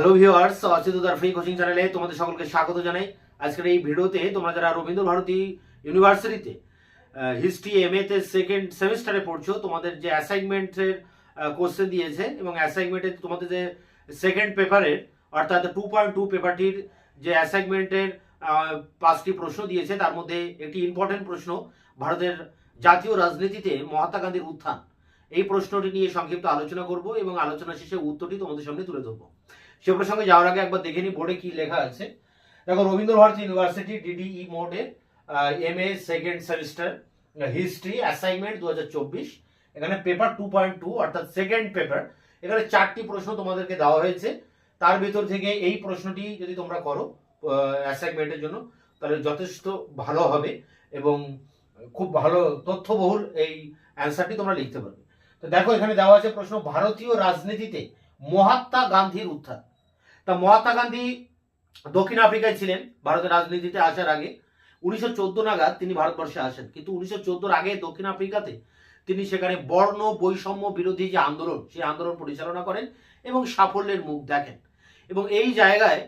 Hello viewers অচিতুদার free coaching চ্যানেলে তোমাদের সকলকে স্বাগত জানাই। আজকের এই ভিডিওতে তোমরা যারা রবীন্দ্র ভারতী ইউনিভার্সিটিতে হিস্ট্রি এম এতে সেকেন্ড সেমিস্টারে পড়ছো, তোমাদের যে অ্যাসাইনমেন্টের কোশ্চেন দিয়েছে এবং অ্যাসাইনমেন্টে তোমাদের যে সেকেন্ড পেপারের অর্থাৎ টু পয়েন্ট টু পেপারটির যে অ্যাসাইনমেন্টের পাঁচটি প্রশ্ন দিয়েছে, তার মধ্যে একটি ইম্পর্টেন্ট প্রশ্ন, ভারতের জাতীয় রাজনীতিতে মহাত্মা গান্ধীর উত্থান। এই প্রশ্নটি নিয়ে সংক্ষিপ্ত আলোচনা করব এবং আলোচনা শেষে উত্তরটি তোমাদের সামনে তুলে ধরবো। সে প্রসঙ্গে যাওয়ার আগে একবার দেখে নি বোর্ডে কি লেখা আছে। দেখো রবীন্দ্র ভারতী ইউনিভার্সিটি ডিডিই মোডের M A second semester history assignment দু হাজার চব্বিশ। এখানে পেপার টু পয়েন্ট টু অর্থাৎ সেকেন্ড পেপার এখানে চারটি প্রশ্ন তোমাদেরকে দেওয়া হয়েছে। তার ভেতর থেকে এই প্রশ্নটি যদি তোমরা করো অ্যাসাইনমেন্টের জন্য, তাহলে যথেষ্ট ভালো হবে এবং খুব ভালো তথ্যবহুল এই অ্যান্সারটি তোমরা লিখতে পারবে। তো দেখো, এখানে দেওয়া আছে প্রশ্ন, ভারতীয় রাজনীতিতে মহাত্মা গান্ধীর উত্থান। তা মহাত্মা গান্ধী দক্ষিণ আফ্রিকায় ছিলেন, ভারতের রাজনীতিতে আসার আগে। উনিশশো চোদ্দ নাগাদ তিনি ভারতবর্ষে আসেন। কিন্তু উনিশশো আগে দক্ষিণ আফ্রিকাতে তিনি সেখানে বর্ণ বৈষম্য বিরোধী যে আন্দোলন, সেই আন্দোলন পরিচালনা করেন এবং সাফল্যের মুখ দেখেন। এবং এই জায়গায়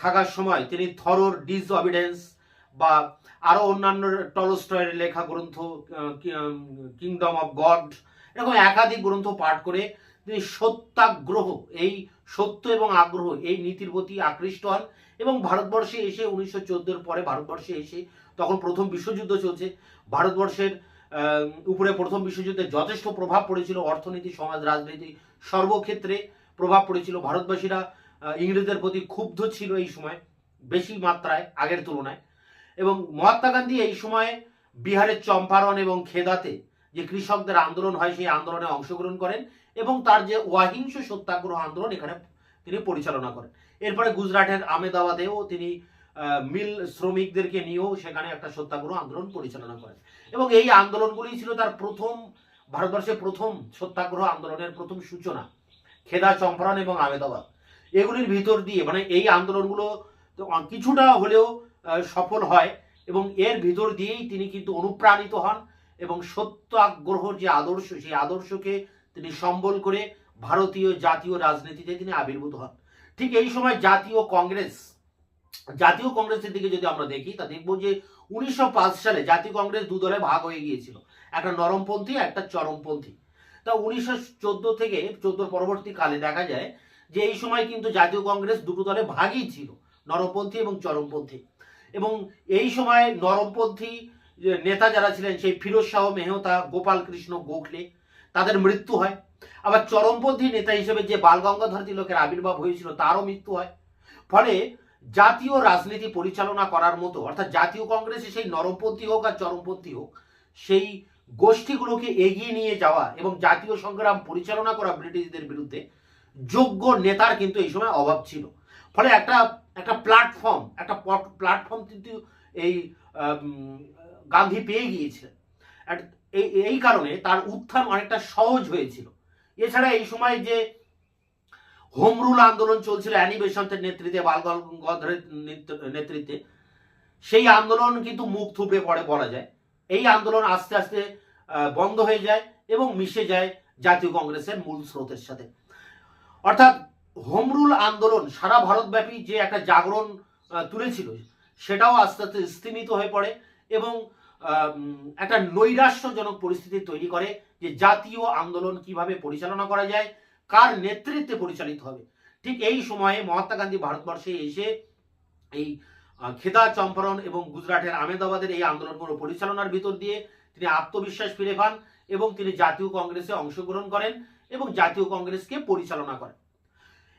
থাকার সময় তিনি থরোর ডিস অভিডেন্স বা আরও অন্যান্য টলস্টয়ের লেখা গ্রন্থ কিংডম অফ গড, এরকম একাধিক গ্রন্থ পাঠ করে তিনি সত্যাগ্রহ, এই সত্য এবং আগ্রহ, এই নীতির প্রতি আকৃষ্ট হন এবং ভারতবর্ষে এসে উনিশশো চোদ্দোর পরে ভারতবর্ষে এসে তখন প্রথম বিশ্বযুদ্ধ চলছে। ভারতবর্ষের উপরে প্রথম বিশ্বযুদ্ধে যথেষ্ট প্রভাব পড়েছিল অর্থনীতি, সমাজ, রাজনীতি, সর্বক্ষেত্রে প্রভাব পড়েছিল। ভারতবাসীরা ইংরেজদের প্রতি ক্ষুব্ধ ছিল এই সময়, বেশি মাত্রায়, আগের তুলনায়। এবং মহাত্মা গান্ধী এই সময়ে বিহারের চম্পারণ এবং খেদাতে যে কৃষকদের আন্দোলন হয়, সেই আন্দোলনে অংশগ্রহণ করেন এবং তার যে অহিংস সত্যাগ্রহ আন্দোলন এখানে তিনি পরিচালনা করেন। এরপরে গুজরাটের আমেদাবাদেও তিনি মিল শ্রমিকদেরকে নিয়েও সেখানে একটা সত্যাগ্রহ আন্দোলন পরিচালনা করেন। এবং এই আন্দোলনগুলি ছিল তার প্রথম, ভারতবর্ষের প্রথম সত্যাগ্রহ আন্দোলনের প্রথম সূচনা, খেদা, চম্পারণ এবং আমেদাবাদ এগুলির ভিতর দিয়ে মানে এই আন্দোলনগুলো কিছুটা হলেও সফল হয় এবং এর ভিতর দিয়েই তিনি কিন্তু অনুপ্রাণিত হন। এবং সত্যাগ্রহর যে আদর্শ, সেই আদর্শকে তিনি সম্বল করে ভারতীয় জাতীয় রাজনীতিতে তিনি আবির্ভূত হন। ঠিক এই সময় জাতীয় কংগ্রেস, জাতীয় কংগ্রেসের দিকে যদি আমরা দেখি, তা দেখব যে উনিশশো পাঁচ সালে জাতীয় কংগ্রেস দু দলে ভাগ হয়ে গিয়েছিল। একটা নরমপন্থী, একটা চরমপন্থী। তা উনিশশো চোদ্দ থেকে চোদ্দোর পরবর্তীকালে দেখা যায় যে এই সময় কিন্তু জাতীয় কংগ্রেস দুটো দলে ভাগই ছিল, নরমপন্থী এবং চরমপন্থী। এবং এই সময় নরমপন্থী নেতা যারা ছিলেন, সেই ফিরোজ শাহ, মেহতা, গোপাল কৃষ্ণ, গোখলে, তাদের মৃত্যু হয়। আবার চরমপন্থী নেতা হিসেবে যে বাল গঙ্গাধর তিলকের আবির্ভাব হয়েছিল, তারও মৃত্যু হয়। ফলে জাতীয় রাজনীতি পরিচালনা করার মতো, অর্থাৎ জাতীয় কংগ্রেসে সেই নরমপন্থী হোক আর চরমপন্থী হোক, সেই গোষ্ঠীগুলোকে এগিয়ে নিয়ে যাওয়া এবং জাতীয় সংগ্রাম পরিচালনা করা ব্রিটিশদের বিরুদ্ধে যোগ্য নেতার কিন্তু এই সময় অভাব ছিল। ফলে একটা একটা প্ল্যাটফর্ম একটা প্ল্যাটফর্ম কিন্তু এই গান্ধী পেয়ে গিয়েছিলেন। এই কারণে তার উত্থান অনেকটা সহজ হয়েছিল। এছাড়া এই সময় যে হোম রুল আন্দোলন চলছিল অ্যানি বেসন্তের নেতৃত্বে, বাল গঙ্গাধরের নেতৃ- নেতৃত্বে, সেই আন্দোলন কিন্তু মুখ থুবড়ে পড়ে বলা যায়। এই আন্দোলন আস্তে আস্তে বন্ধ হয়ে যায় এবং মিশে যায় জাতীয় কংগ্রেসের মূল স্রোতের সাথে। অর্থাৎ হোম রুল আন্দোলন সারা ভারতব্যাপী যে একটা জাগরণ তুলেছিল, সেটাও আস্তে আস্তে স্তিমিত হয়ে পড়ে এবং একটা নৈরাশ্যজনক পরিস্থিতি তৈরি করে যে জাতীয় আন্দোলন কীভাবে পরিচালনা করা যায়, কার নেতৃত্বে পরিচালিত হবে। ঠিক এই সময়ে মহাত্মা গান্ধী ভারতবর্ষে এসে এই খেদা চম্পারণ এবং গুজরাটের আহমেদাবাদের এই আন্দোলনগুলো পরিচালনার ভিতর দিয়ে তিনি আত্মবিশ্বাস ফিরে পান এবং তিনি জাতীয় কংগ্রেসে অংশগ্রহণ করেন এবং জাতীয় কংগ্রেসকে পরিচালনা করেন।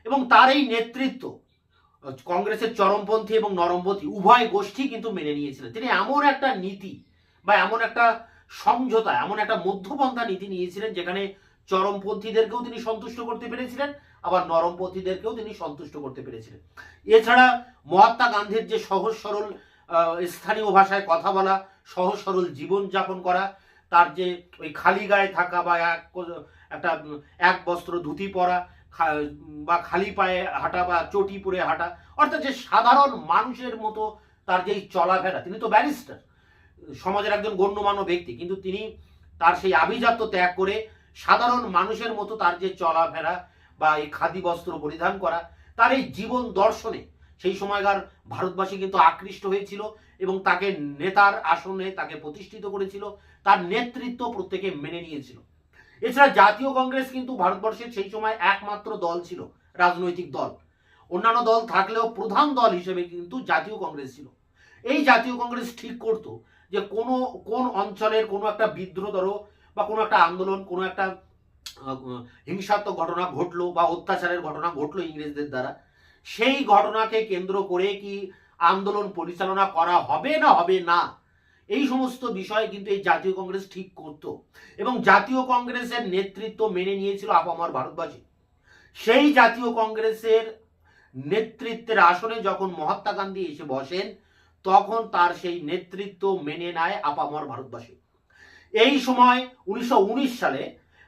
এবং তার এই নেতৃত্ব কংগ্রেসের চরমপন্থী এবং নরমপন্থী উভয় গোষ্ঠী কিন্তু মেনে নিয়েছিলেন। তিনি এমন একটা নীতি বা এমন একটা সমঝোতা, এমন একটা মধ্যপন্থা নীতি নিয়েছিলেন যেখানে চরমপন্থীদেরকেও তিনি সন্তুষ্ট করতে পেরেছিলেন, আবার নরমপন্থীদেরকেও তিনি সন্তুষ্ট করতে পেরেছিলেন। এছাড়া মহাত্মা গান্ধীর যে সহজ সরল স্থানীয় ভাষায় কথা বলা, সহজ সরল জীবনযাপন করা, তার যে ওই খালি গায়ে থাকা বা এক একটা এক বস্ত্র ধুতি পরা বা খালি পায়ে হাঁটা বা চটি পরে হাঁটা, অর্থাৎ যে সাধারণ মানুষের মতো তার যেই চলাফেরা, তিনি তো ব্যারিস্টার। সমাজের একজন গণ্যমান্য ব্যক্তি, কিন্তু তিনি তার সেই আভিজাত্য ত্যাগ করে সাধারণ মানুষের মতো তার যে চলাফেরা বা এই খাদি বস্ত্র পরিধান করা, তার এই জীবন দর্শনে সেই সময়কার ভারতবাসী কিন্তু আকৃষ্ট হয়েছিল এবং তাকে নেতার আসনে তাকে প্রতিষ্ঠিত করেছিল, তার নেতৃত্ব প্রত্যেকে মেনে নিয়েছিল। এছাড়া জাতীয় কংগ্রেস কিন্তু ভারতবর্ষের সেই সময় একমাত্র দল ছিল, রাজনৈতিক দল। অন্যান্য দল থাকলেও প্রধান দল হিসেবে কিন্তু জাতীয় কংগ্রেস ছিল। এই জাতীয় কংগ্রেস ঠিক করত যে কোনো, কোন অঞ্চলের কোনো একটা বিদ্রোহ ধরো বা কোনো একটা আন্দোলন, কোনো একটা হিংসাত্মক ঘটনা ঘটলো বা অত্যাচারের ঘটনা ঘটলো ইংরেজদের দ্বারা, সেই ঘটনাকে কেন্দ্র করে কি আন্দোলন পরিচালনা করা হবে না হবে? না। এই সমস্ত বিষয় কিন্তু এই জাতীয় কংগ্রেস ঠিক করত। এবং জাতীয় কংগ্রেসের নেতৃত্ব মেনে নিয়েছিল আপামর ভারতবাসী। সেই জাতীয় কংগ্রেসের নেতৃত্বের আসনে যখন মহাত্মা গান্ধী এসে বসেন তখন তার সেই নেতৃত্ব মেনে নেয় আপামর ভারতবাসী। এই সময় উনিশশো উনিশ সালে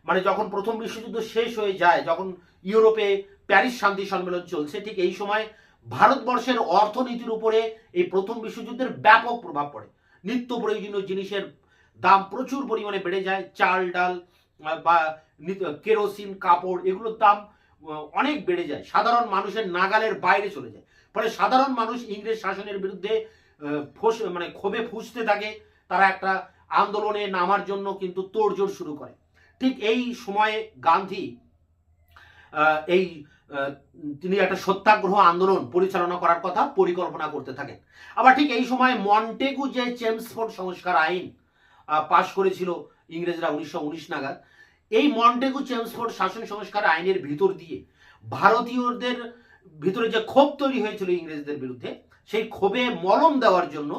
মানে যখন প্রথম বিশ্বযুদ্ধ শেষ হয়ে যায়, যখন ইউরোপে প্যারিস শান্তি সম্মেলন চলছে, ঠিক এই সময় ভারতবর্ষের অর্থনীতির উপরে এই প্রথম বিশ্বযুদ্ধের ব্যাপক প্রভাব পড়ে। নিত্য প্রয়োজনীয় জিনিসের দাম প্রচুর পরিমাণে বেড়ে যায়, চাল, ডাল বা কেরোসিন, কাপড়, এগুলোর দাম অনেক বেড়ে যায়। সাধারণ মানুষের নাগালের বাইরে চলে যায়। ফলে সাধারণ মানুষ ইংরেজ শাসনের বিরুদ্ধে ফোঁস মানে ক্ষোভে ফুসতে থাকে, তারা একটা আন্দোলনে নামার জন্য কিন্তু তোড়জোড় শুরু করে। ঠিক এই সময়ে গান্ধী এই তিনি একটা সত্যাগ্রহ আন্দোলন পরিচালনা করার কথা পরিকল্পনা করতে থাকেন। আবার ঠিক এই সময় মন্টেগু যে চেমসফোর্ড সংস্কার আইন পাশ করেছিল ইংরেজরা উনিশশো উনিশ নাগাদ, এই মন্টেগু চেমসফোর্ড শাসন সংস্কার আইনের ভিতর দিয়ে ভারতীয়দের ভিতরে যে ক্ষোভ তৈরি হয়েছিল ইংরেজদের বিরুদ্ধে সেই ক্ষোভে মলম দেওয়ার জন্য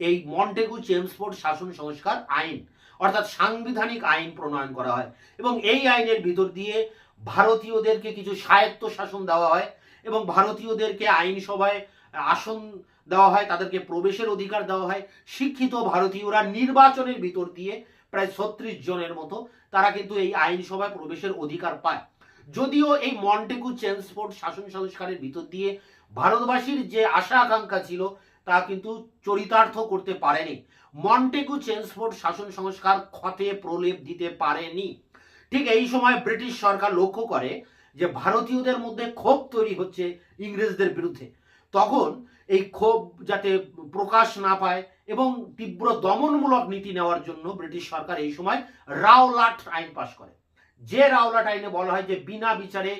এই মন্টেগু চেমসফোর্ড শাসন সংস্কার আইন, অর্থাৎ সাংবিধানিক আইন প্রণয়ন করা হয় এবং এই আইনের ভিতর দিয়ে ভারতীয়দেরকে কিছু স্বায়ত্ত শাসন দেওয়া হয় এবং ভারতীয়দেরকে আইনসভায় আসন দেওয়া হয়, তাদেরকে প্রবেশের অধিকার দেওয়া হয়। শিক্ষিত ভারতীয়রা নির্বাচনের ভিতর দিয়ে প্রায় ছত্রিশ জনের মতো তারা কিন্তু এই আইনসভায় প্রবেশের অধিকার পায়। যদিও এই মন্টেগু চেমসফোর্ড শাসন সংস্কারের ভিতর দিয়ে ভারতবাসীর যে আশা আকাঙ্ক্ষা ছিল, তা কিন্তু চরিতার্থ করতে পারেনি। মন্টেগু চেমসফোর্ড শাসন সংস্কার ক্ষতে প্রলেপ দিতে পারেনি। ঠিক এই সময় ব্রিটিশ সরকার লক্ষ্য করে যে ভারতীয়দের মধ্যে ক্ষোভ তৈরি হচ্ছে ইংরেজদের বিরুদ্ধে। তখন এই ক্ষোভ যাতে প্রকাশ না পায় এবং তীব্র দমনমূলক নীতি নেওয়ার জন্য ব্রিটিশ সরকার এই সময় রাওলাট আইন পাশ করে। যে রাওলাট আইনে বলা হয় যে বিনা বিচারে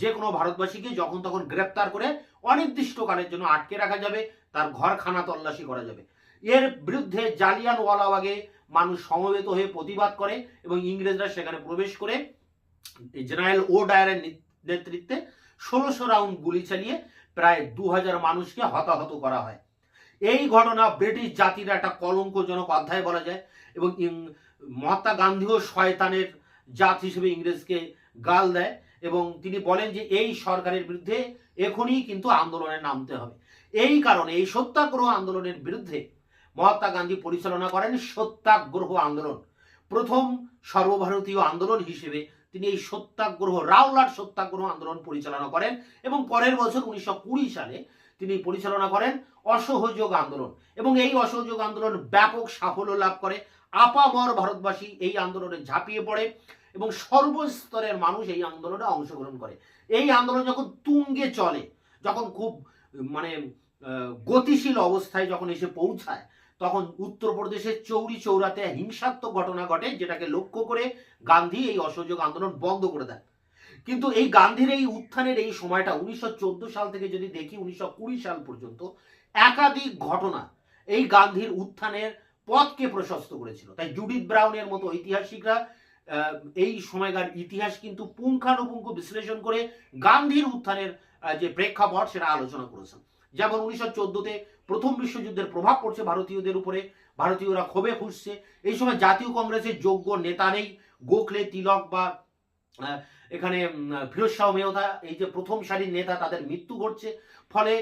যে কোনো ভারতবাসীকে যখন তখন গ্রেপ্তার করে অনির্দিষ্টকালের জন্য আটকে রাখা যাবে, তার ঘর খানা তল্লাশি করা যাবে। এর বিরুদ্ধে জালিয়ান ওয়ালাবাগে মানুষ সমবেত হয়ে প্রতিবাদ করে এবং ইংরেজরা সেখানে প্রবেশ করে জেনারেল ও ডায়ারের নেতৃত্বে ষোলোশো রাউন্ড গুলি চালিয়ে প্রায় দু হাজার মানুষকে হতাহত করা হয়। এই ঘটনা ব্রিটিশ জাতির একটা কলঙ্কজনক অধ্যায় বলা যায় এবং মহাত্মা গান্ধীও শয়তানের জাত হিসেবে ইংরেজকে গাল দেয় এবং তিনি বলেন যে এই সরকারের বিরুদ্ধে এখনই কিন্তু আন্দোলনে নামতে হবে। এই কারণে, এই সত্যাগ্রহ আন্দোলনের বিরুদ্ধে মহাত্মা গান্ধী পরিচালনা করেন সত্যাগ্রহ আন্দোলন। প্রথম সর্বভারতীয় আন্দোলন হিসেবে তিনি এই সত্যাগ্রহ রাওলাট সত্যাগ্রহ আন্দোলন পরিচালনা করেন এবং পরের বছর উনিশশো কুড়ি সালে তিনি পরিচালনা করেন অসহযোগ আন্দোলন। এবং এই অসহযোগ আন্দোলন ব্যাপক সাফল্য লাভ করে। আপামর ভারতবাসী এই আন্দোলনে ঝাঁপিয়ে পড়ে এবং সর্বস্তরের মানুষ এই আন্দোলনে অংশগ্রহণ করে। এই আন্দোলন যখন তুঙ্গে চলে, যখন খুব মানে গতিশীল অবস্থায় যখন এসে পৌঁছায়, তখন উত্তরপ্রদেশের চৌরি চৌরাতে হিংসাত্মক ঘটনা ঘটে, যেটাকে লক্ষ্য করে গান্ধী এই অসহযোগ আন্দোলন বন্ধ করে দেন। কিন্তু এই গান্ধীর এই উত্থানের এই সময়টা উনিশশো চোদ্দ সাল থেকে যদি দেখি, উনিশশো কুড়ি সাল পর্যন্ত একাধিক ঘটনা এই গান্ধীর উত্থানের পথকে প্রশস্ত করেছিল। তাই জুডিথ ব্রাউনের মতো ঐতিহাসিকরা এই সময়কার ইতিহাস কিন্তু পুঙ্খানুপুঙ্খ বিশ্লেষণ করে গান্ধীর উত্থানের যে প্রেক্ষাপট সেটা আলোচনা করেছেন। যেমন উনিশশো চোদ্দতে প্রথম বিশ্বযুদ্ধের প্রভাব পড়ছে ভারতীয়দের উপরে, ভারতীয়রা ক্ষোভে ফুসছে। এই সময় জাতীয় কংগ্রেসের যোগ্য নেতা নেই, গোখলে, তিলক বা এখানে ফিরোজ শাহ মেহতা, এই যে প্রথম সারির নেতা তাদের মৃত্যু ঘটছে। ফলে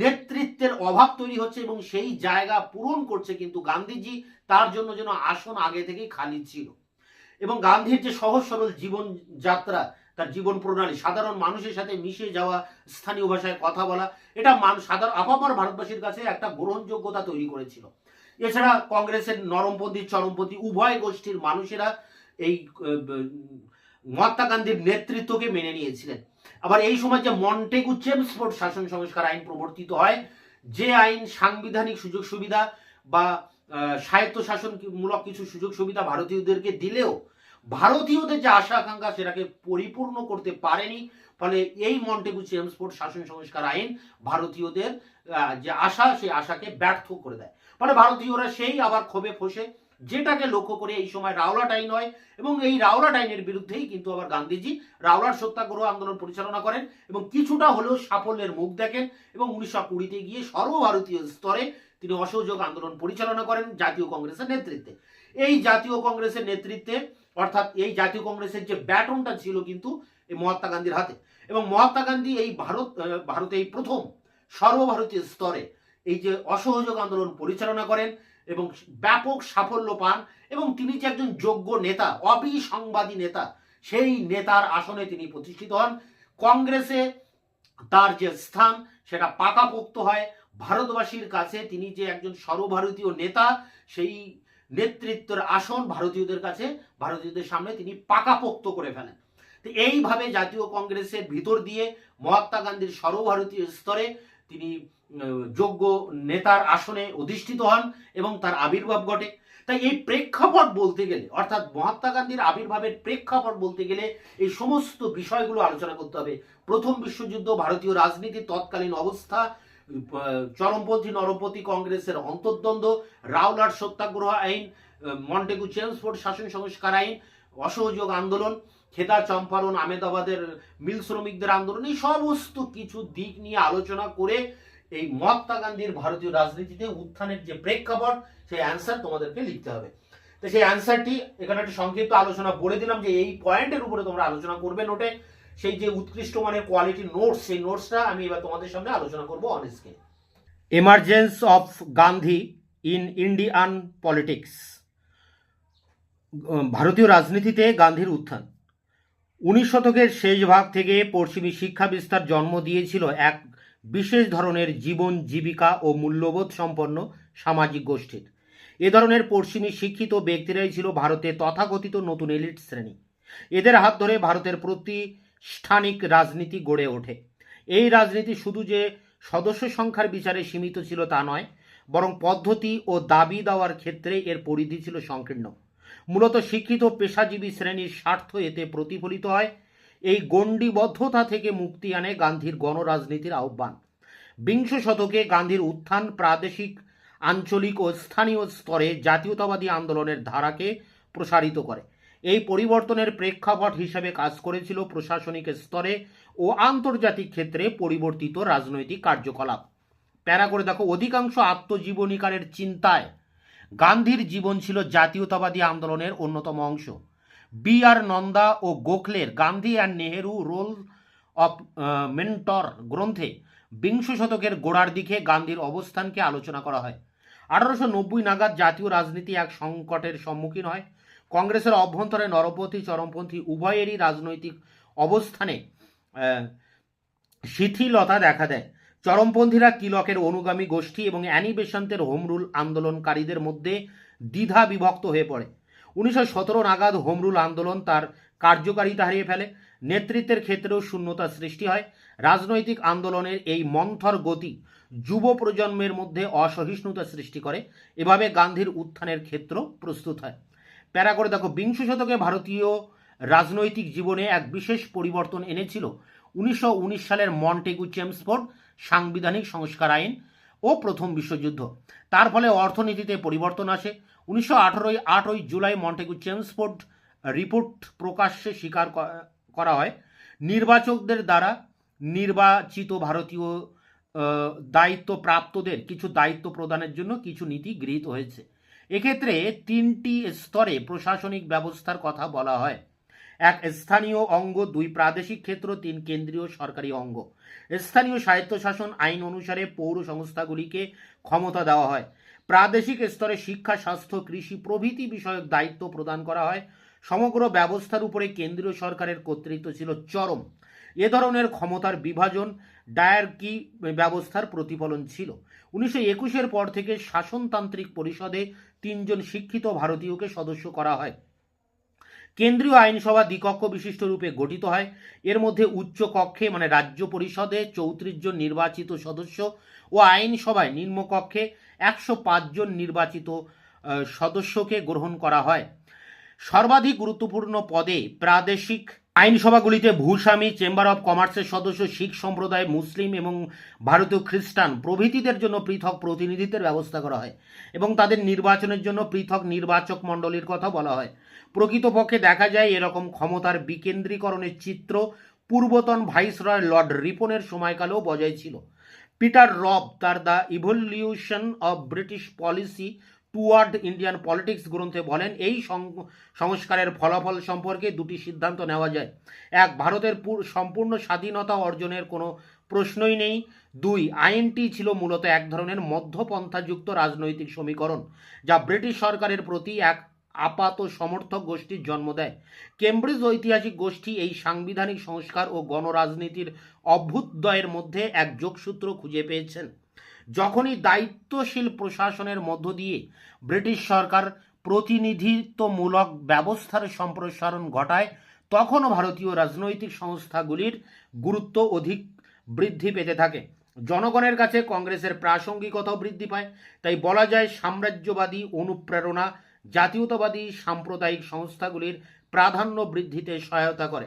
নেতৃত্বের অভাব তৈরি হচ্ছে এবং সেই জায়গা পূরণ করছে কিন্তু গান্ধীজি, তার জন্য যেন আসন আগে থেকেই খালি ছিল। এবং গান্ধীর যে সহজ সরল জীবন যাত্রা, তার জীবন প্রণালী, সাধারণ মানুষের সাথে মিশে যাওয়া, স্থানীয় ভাষায় কথা বলা, এটা মানুষ সাধারণ, আপামর ভারতবাসীর কাছে একটা গ্রহণযোগ্যতা তৈরি করেছিল। এছাড়া কংগ্রেসের নরমপন্থী, চরমপন্থী, উভয় গোষ্ঠীর মানুষেরা এই মহাত্মা গান্ধীর নেতৃত্বকে মেনে নিয়েছিলেন। আবার এই সময় যে মন্টেগু চেমসফোর্ড শাসন সংস্কার আইন প্রবর্তিত হয় যে আইন সাংবিধানিক সুযোগ সুবিধা বা আহ, স্বায়ত্ত শাসনমূলক কিছু সুযোগ সুবিধা ভারতীয়দেরকে দিলেও ভারতীয়দের যে আশা আকাঙ্ক্ষা সেটাকে পরিপূর্ণ করতে পারেনি ফলে এই মন্টেগু চেমসফোর্ড শাসন সংস্কার আইন ভারতীয়দের যে আশা সেই আশাকে ব্যর্থ করে দেয়। ফলে ভারতীয়রা সেই আবার ক্ষোভে ফসে। যেটাকে লক্ষ্য করে এই সময় রাওলাট আইন হয় এবং এই রাওলাট আইনের বিরুদ্ধেই কিন্তু আবার গান্ধীজি রাওলাট সত্যাগ্রহ আন্দোলন পরিচালনা করেন এবং কিছুটা হলেও সাফল্যের মুখ দেখেন এবং উনিশশো কুড়িতে গিয়ে সর্বভারতীয় স্তরে তিনি অসহযোগ আন্দোলন পরিচালনা করেন জাতীয় কংগ্রেসের নেতৃত্বে। এই জাতীয় কংগ্রেসের নেতৃত্বে, অর্থাৎ এই জাতীয় কংগ্রেসের যে ব্যাটনটা ছিল কিন্তু এই মহাত্মা গান্ধীর হাতে, এবং মহাত্মা গান্ধী এই ভারত ভারতে এই প্রথম সর্বভারতীয় স্তরে এই যে অসহযোগ আন্দোলন পরিচালনা করেন এবং ব্যাপক সাফল্য পান এবং তিনি যে একজন যোগ্য নেতা, অবিসংবাদী নেতা, সেই নেতার আসনে তিনি প্রতিষ্ঠিত হন। কংগ্রেসে তার যে স্থান, সেটা পাকাপোক্ত হয়। ভারতবাসীর কাছে তিনি যে একজন সর্বভারতীয় নেতা, সেই নেতৃত্বের আসন ভারতীয়দের কাছে, ভারতীয়দের সামনে তিনি পাকাপোক্ত করে ফেলেন। তো এইভাবে জাতীয় কংগ্রেসের ভিতর দিয়ে মহাত্মা গান্ধীর সর্বভারতীয় স্তরে তিনি যোগ্য নেতার আসনে অধিষ্ঠিত হন এবং তার আবির্ভাব ঘটে। তাই এই প্রেক্ষাপট বলতে গেলে, অর্থাৎ মহাত্মা গান্ধীর আবির্ভাবের প্রেক্ষাপট বলতে গেলে এই সমস্ত বিষয়গুলো আলোচনা করতে হবে। প্রথম বিশ্বযুদ্ধ, ভারতীয় রাজনীতির তৎকালীন অবস্থা, চরমপন্থী নরপন্থী কংগ্রেসের অন্তর্দ্বন্দ্ব রাওলাট সত্যাগ্রহ আইন, মন্টেগু চেমসফোর্ড শাসন সংস্কার আইন, অসহযোগ আন্দোলন খেদা চম্পারণ, আমেদাবাদের মিল শ্রমিকদের আন্দোলন, এই সমস্ত কিছু দিক নিয়ে আলোচনা করে এই মহাত্মা গান্ধীর ভারতীয় রাজনীতিতে উত্থানের যে প্রেক্ষাপট, সেই অ্যান্সার তোমাদেরকে লিখতে হবে। তো সেই অ্যান্সারটি এখানে একটা সংক্ষিপ্ত আলোচনা বলে দিলাম যে এই পয়েন্টের উপরে তোমরা আলোচনা করবে নোটে। সেই যে উৎকৃষ্ট মানের কোয়ালিটি নোটস সেই নোটসটা আমি এবার তোমাদের সামনে আলোচনা করব on screen emergence of Gandhi in Indian politics ভারতীয় রাজনীতিতে গান্ধীর উত্থান। উনিশ শতকের শেষ ভাগ থেকে পশ্চিমী শিক্ষা বিস্তার জন্ম দিয়েছিল এক বিশেষ ধরনের জীবন, জীবিকা ও মূল্যবোধ সম্পন্ন সামাজিক গোষ্ঠীর। এ ধরনের পশ্চিমী শিক্ষিত ব্যক্তিরাই ছিল ভারতের তথাকথিত নতুন এলিট শ্রেণি। এদের হাত ধরে ভারতের প্রতিষ্ঠানিক রাজনীতি গড়ে ওঠে। এই রাজনীতি শুধু যে সদস্য সংখ্যার বিচারে সীমিত ছিল তা নয়, বরং পদ্ধতি ও দাবি দেওয়ার ক্ষেত্রে এর পরিধি ছিল সংকীর্ণ। মূলত শিক্ষিত পেশাজীবী শ্রেণির স্বার্থ এতে প্রতিফলিত হয় এই গণ্ডিবদ্ধতা থেকে মুক্তি আনে গান্ধীর গণরাজনীতির আহ্বান। বিংশ শতকে গান্ধীর উত্থান প্রাদেশিক, আঞ্চলিক ও স্থানীয় স্তরে জাতীয়তাবাদী আন্দোলনের ধারাকে প্রসারিত করে। এই পরিবর্তনের প্রেক্ষাপট হিসেবে কাজ করেছিল প্রশাসনিক স্তরে ও আন্তর্জাতিক ক্ষেত্রে পরিবর্তিত রাজনৈতিক কার্যকলাপ। প্যারা করে দেখো, অধিকাংশ আত্মজীবনীকারের চিন্তায় গান্ধীর জীবন ছিল জাতীয়তাবাদী আন্দোলনের অন্যতম অংশ। বি আর নন্দা ও গোখলের Gandhi and Nehru role of mentor গ্রন্থে বিংশ শতকের গোড়ার দিকে গান্ধীর অবস্থানকে আলোচনা করা হয়। আঠারোশো নব্বই নাগাদ জাতীয় রাজনীতি এক সংকটের সম্মুখীন হয়। কংগ্রেসের অভ্যন্তরে নরপন্থী চরমপন্থী উভয়েরই রাজনৈতিক অবস্থানে শিথিলতা দেখা দেয়। চরমপন্থীরা কিলকের অনুগামী গোষ্ঠী এবং অ্যানি বেসান্তের হোম আন্দোলনকারীদের মধ্যে দ্বিধা বিভক্ত হয়ে পড়ে। উনিশশো সতেরো নাগাদ হোমরুল আন্দোলন তার কার্যকারিতা হারিয়ে ফেলে। নেতৃত্বের ক্ষেত্রেও শূন্যতা সৃষ্টি হয়। রাজনৈতিক আন্দোলনের এই মন্থর গতি যুব প্রজন্মের মধ্যে অসহিষ্ণুতা সৃষ্টি করে। এভাবে গান্ধীর উত্থানের ক্ষেত্র প্রস্তুত হয়। প্যারা করে দেখো, বিংশ শতকে ভারতীয় রাজনৈতিক জীবনে এক বিশেষ পরিবর্তন এনেছিল। উনিশশো উনিশ সালের মন্টেগু চেমসফোর্ড সাংবিধানিক সংস্কার আইন ও প্রথম বিশ্বযুদ্ধ। তার ফলে অর্থনীতিতে পরিবর্তন আসে। উনিশশো আটই জুলাই মন্টেগু চেমসফোর্ড রিপোর্ট প্রকাশ্যে স্বীকার করা হয়। নির্বাচকদের দ্বারা নির্বাচিত ভারতীয় দায়িত্ব দায়িত্বপ্রাপ্তদের কিছু দায়িত্ব প্রদানের জন্য কিছু নীতি গৃহীত হয়েছে। এক্ষেত্রে তিনটি স্তরে প্রশাসনিক ব্যবস্থার কথা বলা হয়। এক স্থানীয় অঙ্গ, দুই প্রাদেশিক ক্ষেত্র, তিন কেন্দ্রীয় সরকারি অঙ্গ। স্থানীয় স্বায়ত্তশাসন আইন অনুসারে পৌর সংস্থাগুলিকে ক্ষমতা দেওয়া হয়। প্রাদেশিক স্তরে শিক্ষা, স্বাস্থ্য, কৃষি প্রভৃতি বিষয়ক দায়িত্ব প্রদান করা হয়। সমগ্র ব্যবস্থার উপরে কেন্দ্রীয় সরকারের কর্তৃত্ব ছিল চরম। এ ধরনের ক্ষমতার বিভাজন ডায়ার্কি ব্যবস্থার প্রতিফলন ছিল। উনিশশো একুশের পর থেকে শাসনতান্ত্রিক পরিষদে তিনজন শিক্ষিত ভারতীয়কে সদস্য করা হয়। কেন্দ্রীয় আইনসভা দ্বিকক্ষ বিশিষ্ট রূপে গঠিত হয়। এর মধ্যে উচ্চ কক্ষে মানে রাজ্য পরিষদে, চৌত্রিশ জন নির্বাচিত সদস্য ও আইনসভায় নিম্নকক্ষে একশো জন নির্বাচিত সদস্যকে গ্রহণ করা হয়। সর্বাধিক গুরুত্বপূর্ণ পদে প্রাদেশিক আইনসভাগুলিতে ভূস্বামী, চেম্বার অব কমার্সের সদস্য, শিখ সম্প্রদায়, মুসলিম এবং ভারতীয় খ্রিস্টান প্রভৃতিদের জন্য পৃথক প্রতিনিধিত্বের ব্যবস্থা করা হয় এবং তাদের নির্বাচনের জন্য পৃথক নির্বাচক মণ্ডলীর কথা বলা হয়। প্রকৃতপক্ষে দেখা যায় এরকম ক্ষমতার বিকেন্দ্রীকরণের চিত্র পূর্বতন ভাইসরয় লর্ড রিপনের সময়কালেও বজায় ছিল। পিটার রব তার the evolution of British policy toward Indian politics গ্রন্থে বলেন, এই সংস্কারের ফলাফল সম্পর্কে দুটি সিদ্ধান্ত নেওয়া যায়। এক, ভারতের সম্পূর্ণ স্বাধীনতা অর্জনের কোনো প্রশ্নই নেই। দুই, আইনটি ছিল মূলত এক ধরনের মধ্যপন্থাযুক্ত রাজনৈতিক সমীকরণ, যা ব্রিটিশ সরকারের প্রতি এক আপাত সমর্থক গোষ্ঠীর জন্ম দেয়। কেমব্রিজ ঐতিহাসিক গোষ্ঠী এই সাংবিধানিক সংস্কার ও গণরাজনীতির অভ্যুদয়ের মধ্যে এক যোগসূত্র খুঁজে পেয়েছেন। যখনই দায়িত্বশীল প্রশাসনের মধ্য দিয়ে ব্রিটিশ সরকার প্রতিনিধিত্বমূলক ব্যবস্থার সম্প্রসারণ ঘটায়, তখনও ভারতীয় রাজনৈতিক সংস্থাগুলির গুরুত্ব অধিক বৃদ্ধি পেতে থাকে। জনগণের কাছে কংগ্রেসের প্রাসঙ্গিকতাও বৃদ্ধি পায়। তাই বলা যায়, সাম্রাজ্যবাদী অনুপ্রেরণা জাতীয়তাবাদী সাম্প্রদায়িক সংস্থাগুলির প্রাধান্য বৃদ্ধিতে সহায়তা করে।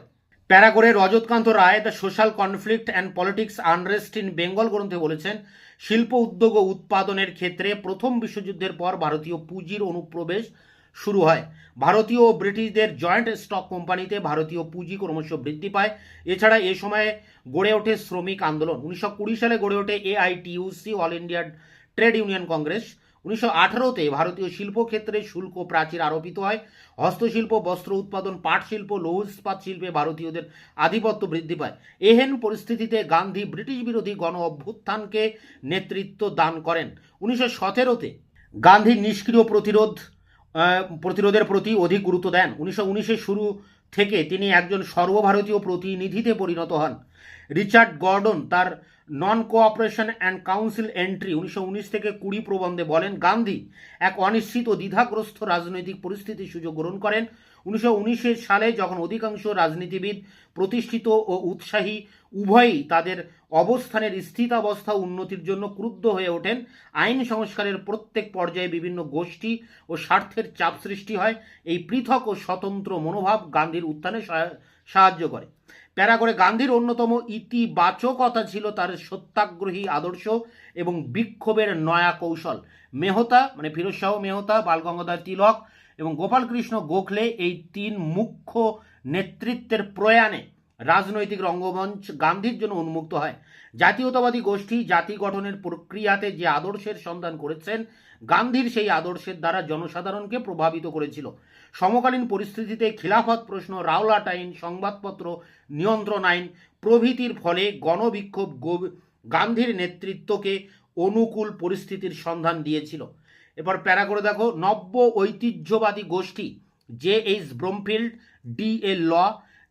প্যারা করে Rajatkanta Ray the social conflict and politics unrest in Bengal গ্রন্থে বলেছেন শিল্প উদ্যোগ ও উৎপাদনের ক্ষেত্রে প্রথম বিশ্বযুদ্ধের পর ভারতীয় পুঁজির অনুপ্রবেশ শুরু হয়। ভারতীয় ও ব্রিটিশদের জয়েন্ট স্টক কোম্পানিতে ভারতীয় পুঁজি ক্রমশ বৃদ্ধি পায়। এছাড়া এ সময়ে গড়ে ওঠে শ্রমিক আন্দোলন। উনিশশো কুড়ি সালে গড়ে ওঠে AITUC all India trade union Congress. উনিশশো আঠারোতে ভারতীয় শিল্পক্ষেত্রে শুল্ক প্রাচীর আরোপিত হয়। হস্তশিল্প, বস্ত্র উৎপাদন, পাট শিল্প লৌহ ইস্পাত শিল্পে ভারতীয়দের আধিপত্য বৃদ্ধি পায়। এহেন পরিস্থিতিতে গান্ধী ব্রিটিশ বিরোধী গণ অভ্যুত্থানকে নেতৃত্ব দান করেন। উনিশশো সতেরোতে গান্ধী নিষ্ক্রিয় প্রতিরোধ প্রতিরোধের প্রতি অধিক গুরুত্ব দেন। উনিশশো উনিশের শুরু থেকে তিনি একজন সর্বভারতীয় প্রতিনিধিতে পরিণত হন। রিচার্ড গর্ডন তার non cooperation and council entry উনিশশো উনিশ থেকে কুড়ি প্রবন্ধে বলেন, গান্ধী এক অনিশ্চিত ও দ্বিধাগ্রস্ত রাজনৈতিক পরিস্থিতির সুযোগ গ্রহণ করেন। উনিশশো সালে যখন অধিকাংশ রাজনীতিবিদ প্রতিষ্ঠিত ও উৎসাহী, উভয়ই তাদের অবস্থানের স্থিতাবস্থা উন্নতির জন্য ক্রুদ্ধ হয়ে ওঠেন। আইন সংস্কারের প্রত্যেক পর্যায়ে বিভিন্ন গোষ্ঠী ও স্বার্থের চাপ সৃষ্টি হয়। এই পৃথক ও স্বতন্ত্র মনোভাব গান্ধীর উত্থানে সহায়- সাহায্য করে। প্যারা করে গান্ধীর অন্যতম ইতিবাচকতা ছিল তার সত্যাগ্রহী আদর্শ এবং বিক্ষোভের নয়া কৌশল। মেহতা মানে ফিরোজ শাহ মেহতা বালগঙ্গাধর তিলক এবং গোপালকৃষ্ণ গোখলে এই তিন মুখ্য নেতৃত্বের প্রয়াণে রাজনৈতিক রঙ্গমঞ্চ গান্ধীর জন্য উন্মুক্ত হয়। জাতীয়তাবাদী গোষ্ঠী জাতি গঠনের প্রক্রিয়াতে যে আদর্শের সন্ধান করেছেন গান্ধীর সেই আদর্শের দ্বারা জনসাধারণকে প্রভাবিত করেছিল। সমকালীন পরিস্থিতিতে খিলাফত প্রশ্ন, রাওলাট আইন, সংবাদপত্র, নিয়ন্ত্রণ আইন প্রভৃতির ফলে গণবিক্ষোভ গান্ধীর নেতৃত্বকে অনুকূল পরিস্থিতির সন্ধান দিয়েছিল। এবার প্যারা করে দেখো, নব্য ঐতিহ্যবাদী গোষ্ঠী J H Broomfield, D A Low,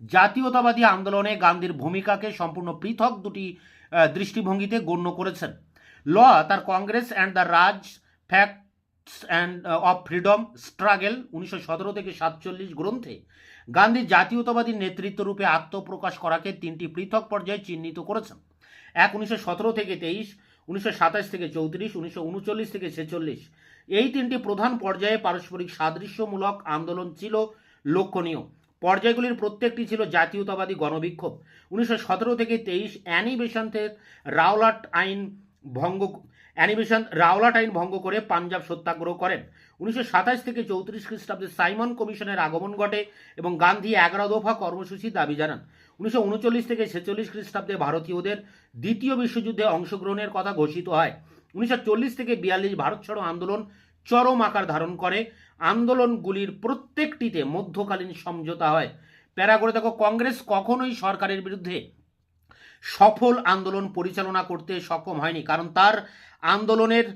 জাতীয়তাবাদী আন্দোলনে গান্ধীর ভূমিকাকে সম্পূর্ণ পৃথক দুটি দৃষ্টিভঙ্গিতে গণ্য করেছেন। ল, তার Congress and the Raj facts and of freedom struggle উনিশশো সতেরো থেকে সাতচল্লিশ গ্রন্থে গান্ধী জাতীয়তাবাদী নেতৃত্ব রূপে আত্মপ্রকাশ করাকে তিনটি পৃথক পর্যায়ে চিহ্নিত করেছেন। এক উনিশশো সতেরো থেকে তেইশ, উনিশশো সাতাশ থেকে চৌত্রিশ, উনিশশো উনচল্লিশ থেকে ছেচল্লিশ। এই তিনটি প্রধান পর্যায়ে পারস্পরিক সাদৃশ্যমূলক আন্দোলন ছিল লক্ষণীয়। পর্যায়গুলির প্রত্যেকটি ছিল জাতীয়তাবাদী গণবিক্ষোভ। উনিশশো সতেরো থেকে তেইশ অ্যানি বেসান্তের রাওলাট আইন ভঙ্গ অ্যানি বেসান্ত রাওলাট আইন ভঙ্গ করে পাঞ্জাব সত্যাগ্রহ করেন। উনিশশো সাতাশ থেকে চৌত্রিশ খ্রিস্টাব্দে সাইমন কমিশনের আগমন ঘটে এবং গান্ধী এগারো দফা কর্মসূচির দাবি জানান। উনিশশো উনচল্লিশ থেকে ছেচল্লিশ খ্রিস্টাব্দে ভারতীয়দের দ্বিতীয় বিশ্বযুদ্ধে অংশগ্রহণের কথা ঘোষিত হয়। উনিশশো চল্লিশ থেকে বিয়াল্লিশ ভারত ছাড়ো আন্দোলন চরম আকার ধারণ করে। আন্দোলনগুলির প্রত্যেকটিতে মধ্যকালীন সমঝোতা হয়। প্যারা করে দেখো, কংগ্রেস কখনোই সরকারের বিরুদ্ধে সফল আন্দোলন পরিচালনা করতে সক্ষম হয়নি, কারণ তার আন্দোলনের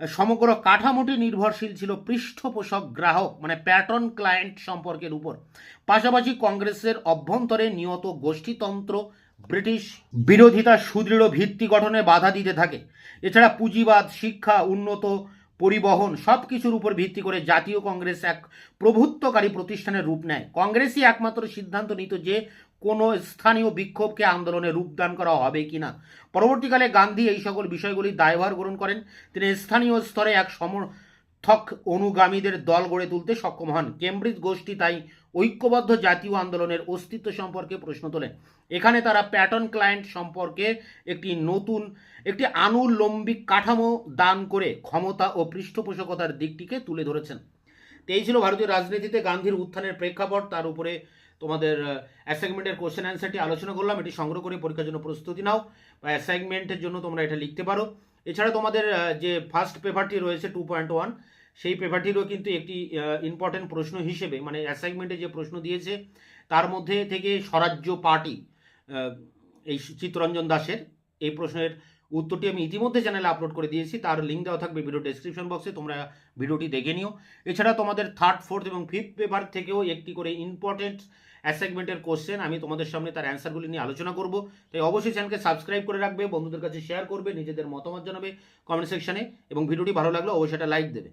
সমগ্র কাঠামোটি নির্ভরশীল ছিল পৃষ্ঠপোষক গ্রাহক মানে প্যাটার্ন ক্লায়েন্ট সম্পর্কের উপর। পাশাপাশি কংগ্রেসের অভ্যন্তরে নিয়ত গোষ্ঠীতন্ত্র ব্রিটিশ বিরোধিতা সুদৃঢ় ভিত্তি গঠনে বাধা দিতে থাকে। এছাড়া পুঁজিবাদ, শিক্ষা, উন্নত পরিবহন সব কিছুর উপর ভিত্তি করে জাতীয় কংগ্রেস এক প্রভুত্বকারী প্রতিষ্ঠানের রূপ নেয়। কংগ্রেসই একমাত্র সিদ্ধান্ত নিত যে কোনো স্থানীয় বিক্ষোভকে আন্দোলনে রূপদান করা হবে কিনা? পরবর্তীকালে গান্ধী এই সকল বিষয়গুলি দায়ভার গ্রহণ করেন। তিনি স্থানীয় স্তরে এক সমর্থক অনুগামীদের দল গড়ে তুলতে সক্ষম হন। কেমব্রিজ গোষ্ঠী তাই ঐক্যবদ্ধ জাতীয় আন্দোলনের অস্তিত্ব সম্পর্কে প্রশ্ন তোলেন এখানে তারা প্যাটার্ন ক্লায়েন্ট সম্পর্কে একটি নতুন, একটি আনুলম্বিক কাঠামো দান করে ক্ষমতা ও পৃষ্ঠপোষকতার দিকটিকে তুলে ধরেছেন। এই ছিল ভারতীয় রাজনীতিতে গান্ধীর উত্থানের প্রেক্ষাপট। তার উপরে তোমাদের অ্যাসাইনমেন্টের কোশ্চেন অ্যান্সারটি আলোচনা করলাম। এটি সংগ্রহ করে পরীক্ষার জন্য প্রস্তুতি নাও বা অ্যাসাইনমেন্টের জন্য তোমরা এটা লিখতে পারো। এছাড়া তোমাদের যে ফার্স্ট পেপারটি রয়েছে টু পয়েন্ট ওয়ান সেই পেপারটিরও কিন্তু একটি ইম্পর্টেন্ট প্রশ্ন হিসেবে মানে অ্যাসাইনমেন্টে যে প্রশ্ন দিয়েছে, তার মধ্যে থেকে স্বরাজ্য পার্টি এই চিত্তরঞ্জন দাসের এই প্রশ্নের উত্তরটি আমি ইতিমধ্যে চ্যানেলে আপলোড করে দিয়েছি। তার লিঙ্ক দেওয়া থাকবে ভিডিও ডেসক্রিপশন বক্সে তোমরা ভিডিওটি দেখে নিও। এছাড়া তোমাদের থার্ড ফোর্থ এবং ফিফথ পেপার থেকেও একটি করে ইম্পর্টেন্ট অ্যাসাইনমেন্টের কোশ্চেন আমি তোমাদের সামনে তার অ্যান্সারগুলি নিয়ে আলোচনা করব। তাই অবশ্যই চ্যানেলকে সাবস্ক্রাইব করে রাখবে, বন্ধুদের কাছে শেয়ার করবে, নিজেদের মতামত জানাবে কমেন্ট সেকশনে এবং ভিডিওটি ভালো লাগলে অবশ্যই একটা লাইক দেবে।